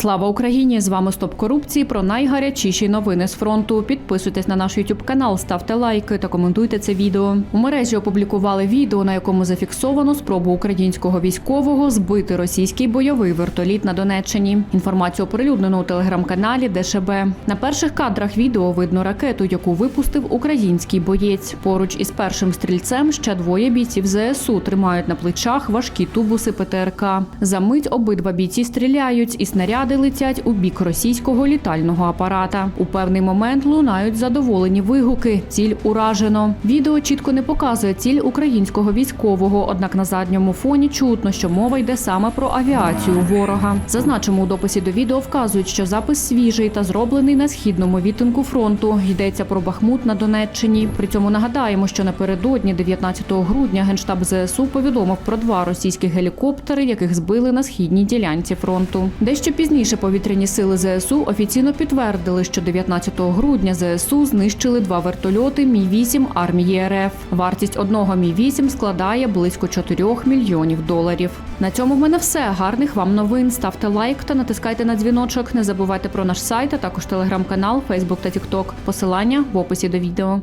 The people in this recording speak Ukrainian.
Слава Україні! З вами Стоп корупції про найгарячіші новини з фронту. Підписуйтесь на наш YouTube канал, ставте лайки та коментуйте це відео. У мережі опублікували відео, на якому зафіксовано спробу українського військового збити російський бойовий вертоліт на Донеччині. Інформацію оприлюднено у телеграм-каналі ДШБ. На перших кадрах відео видно ракету, яку випустив український боєць. Поруч із першим стрільцем ще двоє бійців ЗСУ тримають на плечах важкі тубуси ПТРК. За мить обидва бійці стріляють, і снаряди летять у бік російського літального апарата. У певний момент лунають задоволені вигуки. Ціль уражено. Відео чітко не показує ціль українського військового, однак на задньому фоні чутно, що мова йде саме про авіацію ворога. Зазначимо у дописі до відео вказують, що запис свіжий та зроблений на східному відтинку фронту. Йдеться про Бахмут на Донеччині. При цьому нагадаємо, що напередодні, 19 грудня, генштаб ЗСУ повідомив про два російські гелікоптери, яких збили на східній ділянці фронту. Дещо пізніше повітряні сили ЗСУ офіційно підтвердили, що 19 грудня ЗСУ знищили два вертольоти Мі 8 армії РФ. Вартість одного Мі 8 складає близько 4 мільйонів доларів. На цьому в мене все. Гарних вам новин. Ставте лайк та натискайте на дзвіночок. Не забувайте про наш сайт, а також телеграм-канал, Фейсбук та Тікток. Посилання в описі до відео.